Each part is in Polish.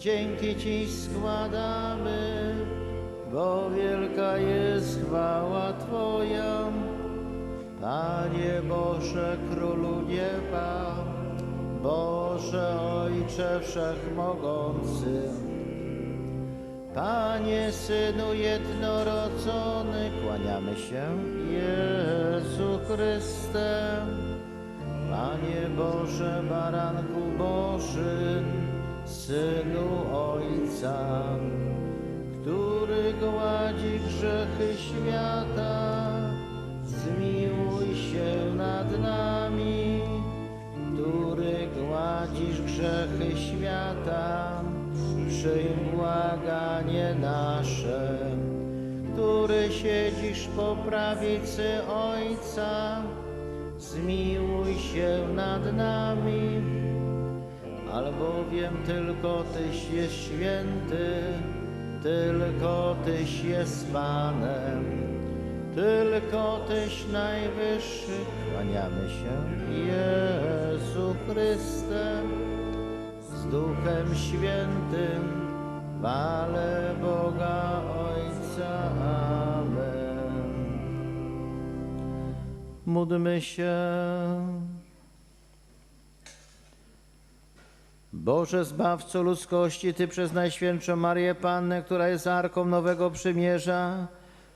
dzięki Ci składamy, bo wielka jest chwała Twoja. Panie Boże, Królu nieba, Boże Ojcze Wszechmogący, Panie Synu jednorodzony, kłaniamy się Jezu Chryste. Panie Boże, Baranku Boży, Synu Ojca, który gładzi grzechy świata, zmiłuj się nad nami, który gładzisz grzechy świata, przyjm błaganie nasze, który siedzisz po prawicy Ojca, zmiłuj się nad nami, albowiem tylko Tyś jest święty, tylko Tyś jest Panem, tylko Tyś najwyższy, kłaniamy się Jezu Chryste, z Duchem Świętym, chwale Boga Ojca. Amen. Módlmy się. Boże Zbawco ludzkości, Ty przez Najświętszą Marię Pannę, która jest Arką Nowego Przymierza,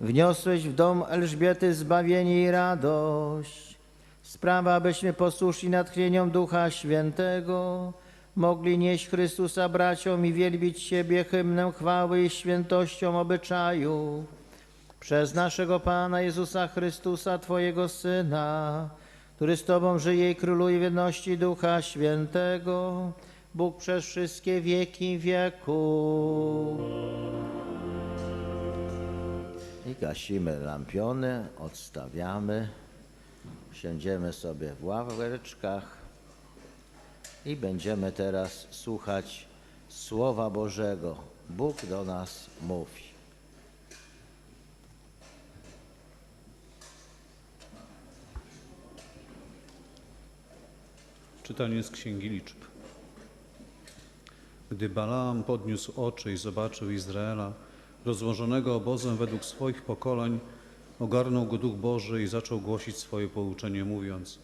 wniosłeś w dom Elżbiety zbawienie i radość. Sprawa, abyśmy posłuszni natchnieniom Ducha Świętego, mogli nieść Chrystusa braciom i wielbić Ciebie hymnem chwały i świętością obyczaju. Przez naszego Pana Jezusa Chrystusa, Twojego Syna, który z Tobą żyje i króluje w jedności Ducha Świętego, Bóg przez wszystkie wieki wieku. I gasimy lampiony, odstawiamy, siędziemy sobie w ławeczkach i będziemy teraz słuchać Słowa Bożego. Bóg do nas mówi. Czytanie z Księgi Liczb. Gdy Balaam podniósł oczy i zobaczył Izraela, rozłożonego obozem według swoich pokoleń, ogarnął go Duch Boży i zaczął głosić swoje pouczenie, mówiąc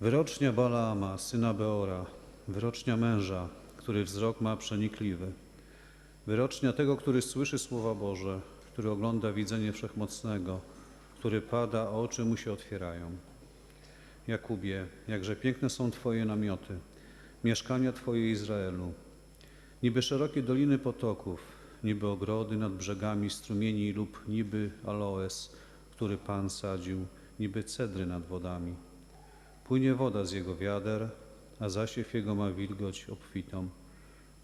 Wyrocznia Balaama, syna Beora, wyrocznia męża, który wzrok ma przenikliwy, wyrocznia tego, który słyszy słowa Boże, który ogląda widzenie Wszechmocnego, który pada, a oczy mu się otwierają. Jakubie, jakże piękne są Twoje namioty, mieszkania Twoje Izraelu. Niby szerokie doliny potoków, niby ogrody nad brzegami strumieni lub niby aloes, który Pan sadził, niby cedry nad wodami. Płynie woda z jego wiader, a zasiew jego ma wilgoć obfitą.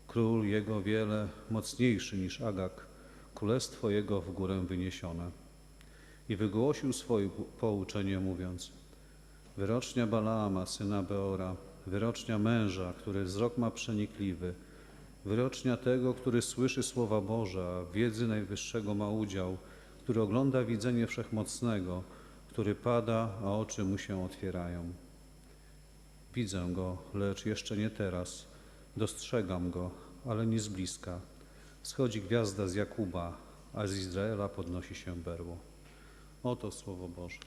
Król jego wiele mocniejszy niż Agak, królestwo jego w górę wyniesione. I wygłosił swoje pouczenie, mówiąc – Wyrocznia Balaama, syna Beora, wyrocznia męża, który wzrok ma przenikliwy, wyrocznia tego, który słyszy słowa Boże, a w wiedzy Najwyższego ma udział, który ogląda widzenie Wszechmocnego, który pada, a oczy mu się otwierają. Widzę go, lecz jeszcze nie teraz. Dostrzegam go, ale nie z bliska. Schodzi gwiazda z Jakuba, a z Izraela podnosi się berło. Oto Słowo Boże.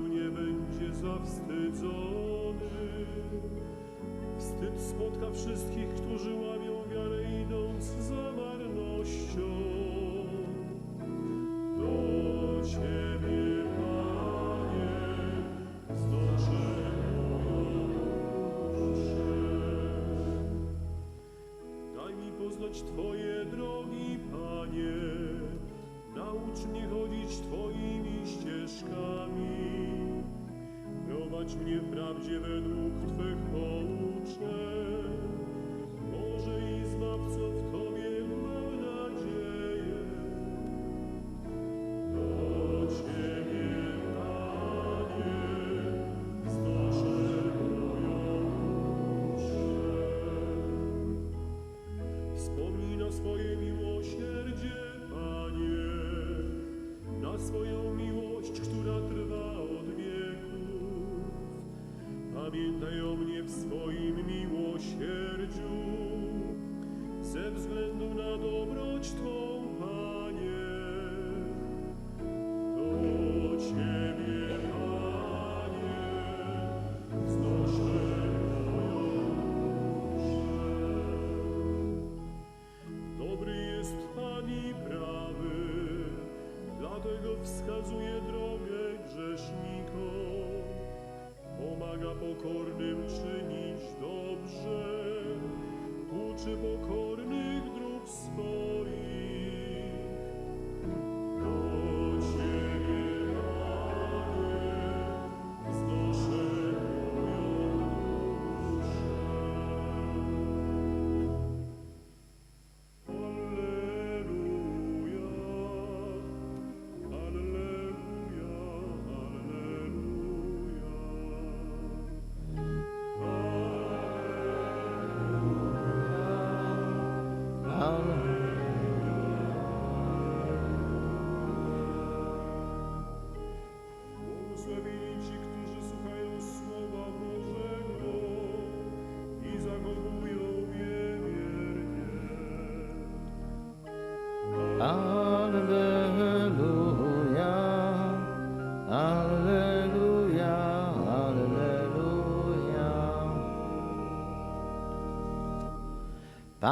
Nie będzie zawstydzony. Wstyd spotka wszystkich, którzy łamią wiarę, idąc za marnością. Do Ciebie, Panie, znoszę moją duszę. Daj mi poznać Twoje mnie w prawdzie według Twych pouczeń.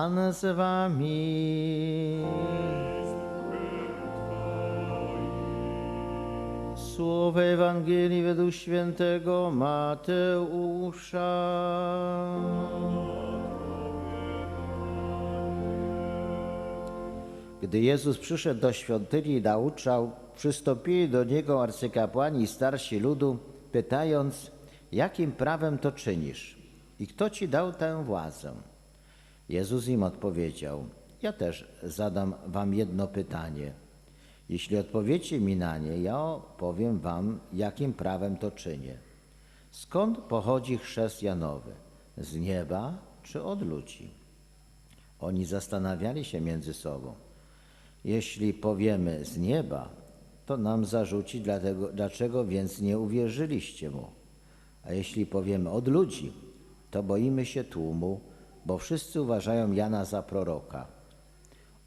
Pan z wami. Słowo Ewangelii według świętego Mateusza. Gdy Jezus przyszedł do świątyni i nauczał, przystąpili do Niego arcykapłani i starsi ludu, pytając, jakim prawem to czynisz i kto Ci dał tę władzę? Jezus im odpowiedział, ja też zadam Wam jedno pytanie. Jeśli odpowiecie mi na nie, ja powiem Wam, jakim prawem to czynię. Skąd pochodzi chrzest Janowy? Z nieba czy od ludzi? Oni zastanawiali się między sobą. Jeśli powiemy z nieba, to nam zarzuci, dlatego, dlaczego więc nie uwierzyliście mu. A jeśli powiemy od ludzi, to boimy się tłumu, bo wszyscy uważają Jana za proroka.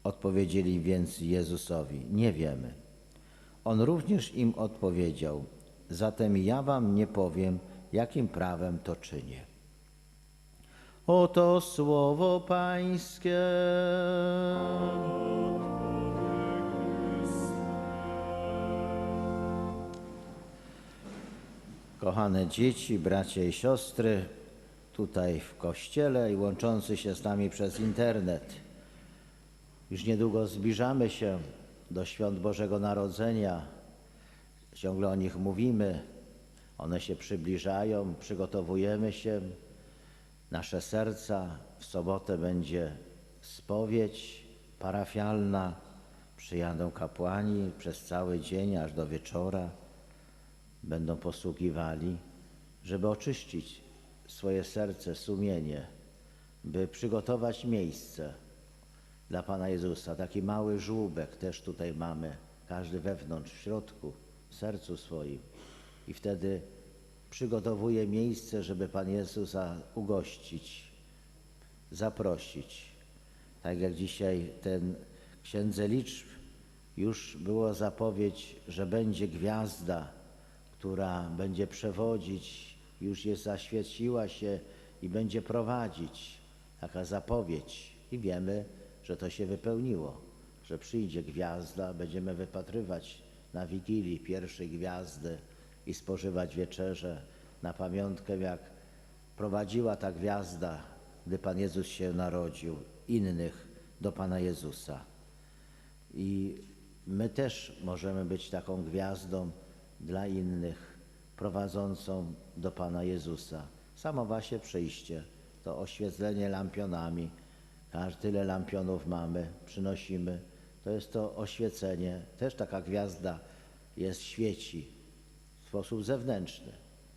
Odpowiedzieli więc Jezusowi: Nie wiemy. On również im odpowiedział: Zatem ja wam nie powiem, jakim prawem to czynię. Oto słowo Pańskie. Kochane dzieci, bracia i siostry, tutaj w kościele i łączący się z nami przez internet. Już niedługo zbliżamy się do świąt Bożego Narodzenia. Ciągle o nich mówimy. One się przybliżają, przygotowujemy się. Nasze serca w sobotę będzie spowiedź parafialna. Przyjadą kapłani przez cały dzień aż do wieczora. Będą posługiwali, żeby oczyścić swoje serce, sumienie, by przygotować miejsce dla Pana Jezusa. Taki mały żłóbek też tutaj mamy, każdy wewnątrz, w środku, w sercu swoim. I wtedy przygotowuje miejsce, żeby Pan Jezusa ugościć, zaprosić. Tak jak dzisiaj ten księdze liczb już było zapowiedź, że będzie gwiazda, która będzie przewodzić, już jest zaświeciła się i będzie prowadzić. Taka zapowiedź. I wiemy, że to się wypełniło, że przyjdzie gwiazda, będziemy wypatrywać na Wigilii pierwszej gwiazdy i spożywać wieczerze na pamiątkę, jak prowadziła ta gwiazda, gdy Pan Jezus się narodził, innych do Pana Jezusa. I my też możemy być taką gwiazdą dla innych, prowadzącą do Pana Jezusa. Samo właśnie przyjście, to oświetlenie lampionami. Każdy tyle lampionów mamy, przynosimy. To jest to oświecenie. Też taka gwiazda jest, świeci w sposób zewnętrzny.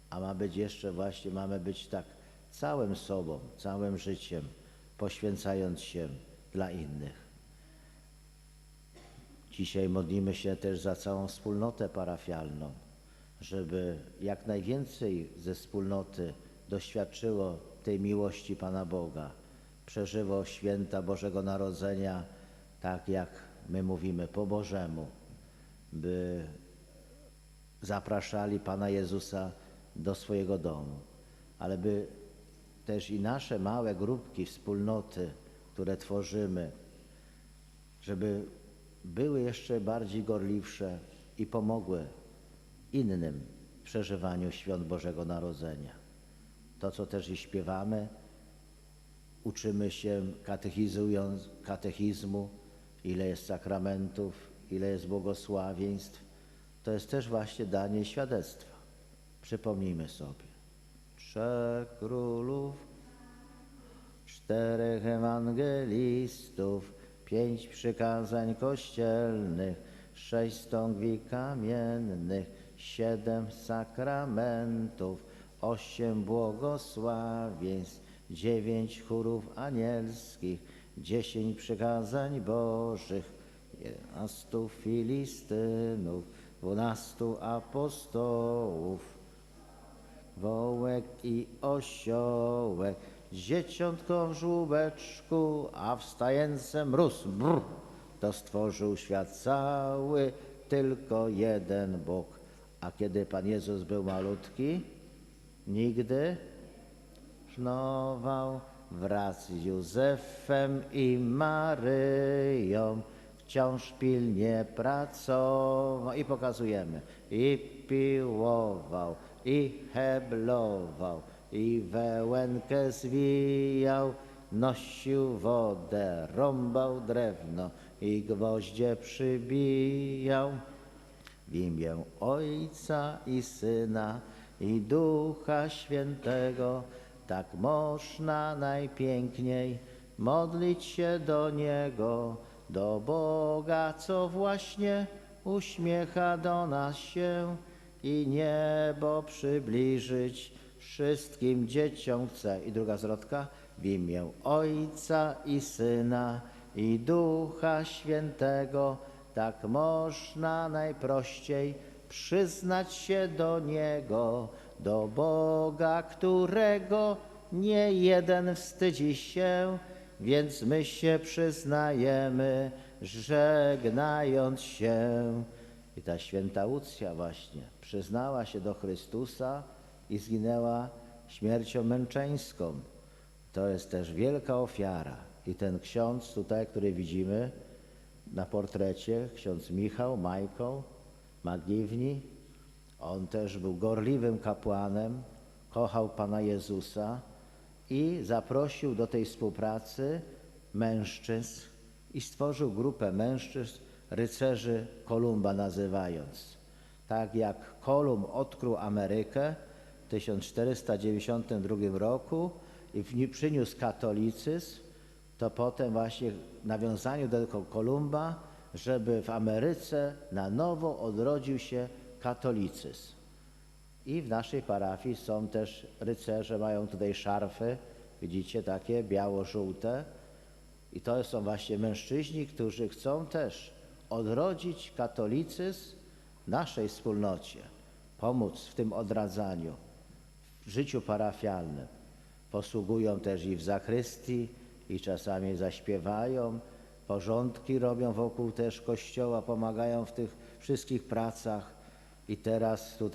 A ma być jeszcze właśnie, mamy być tak całym sobą, całym życiem, poświęcając się dla innych. Dzisiaj modlimy się też za całą wspólnotę parafialną, żeby jak najwięcej ze wspólnoty doświadczyło tej miłości Pana Boga, przeżyło święta Bożego Narodzenia tak, jak my mówimy, po Bożemu, by zapraszali Pana Jezusa do swojego domu, ale by też i nasze małe grupki, wspólnoty, które tworzymy, żeby były jeszcze bardziej gorliwsze i pomogły innym przeżywaniu świąt Bożego Narodzenia. To, co też i śpiewamy, uczymy się katechizując, katechizmu, ile jest sakramentów, ile jest błogosławieństw, to jest też właśnie danie świadectwa. Przypomnijmy sobie. Trzech królów, czterech ewangelistów, pięć przykazań kościelnych, sześć stągwi kamiennych, siedem sakramentów, osiem błogosławieństw, dziewięć chórów anielskich, dziesięć przykazań bożych, jedenastu filistynów, dwunastu apostołów, wołek i osiołek, dzieciątko w żłóbeczku, a wstający mróz, brr, to stworzył świat cały, tylko jeden Bóg. A kiedy Pan Jezus był malutki, nigdy sznował wraz z Józefem i Maryją, wciąż pilnie pracował. I pokazujemy, i piłował, i heblował, i wełenkę zwijał, nosił wodę, rąbał drewno i gwoździe przybijał. W imię Ojca i Syna i Ducha Świętego, tak można najpiękniej modlić się do Niego, do Boga, co właśnie uśmiecha do nas się i niebo przybliżyć wszystkim dzieciom chce. I druga zwrotka, w imię Ojca i Syna i Ducha Świętego, tak można najprościej przyznać się do Niego, do Boga, którego nie jeden wstydzi się, więc my się przyznajemy, żegnając się. I ta święta Łucja właśnie przyznała się do Chrystusa i zginęła śmiercią męczeńską. To jest też wielka ofiara. I ten ksiądz tutaj, który widzimy na portrecie, ksiądz Michał Majką Magiwni, on też był gorliwym kapłanem, kochał Pana Jezusa i zaprosił do tej współpracy mężczyzn i stworzył grupę mężczyzn, rycerzy Kolumba nazywając. Tak jak Kolumb odkrył Amerykę w 1492 roku i przyniósł katolicyzm, to potem właśnie w nawiązaniu do Kolumba, żeby w Ameryce na nowo odrodził się katolicyzm. I w naszej parafii są też rycerze, mają tutaj szarfy, widzicie, takie biało-żółte. I to są właśnie mężczyźni, którzy chcą też odrodzić katolicyzm w naszej wspólnocie, pomóc w tym odradzaniu, w życiu parafialnym. Posługują też i w zakrystii, i czasami zaśpiewają, porządki robią wokół też kościoła, pomagają w tych wszystkich pracach. I teraz tutaj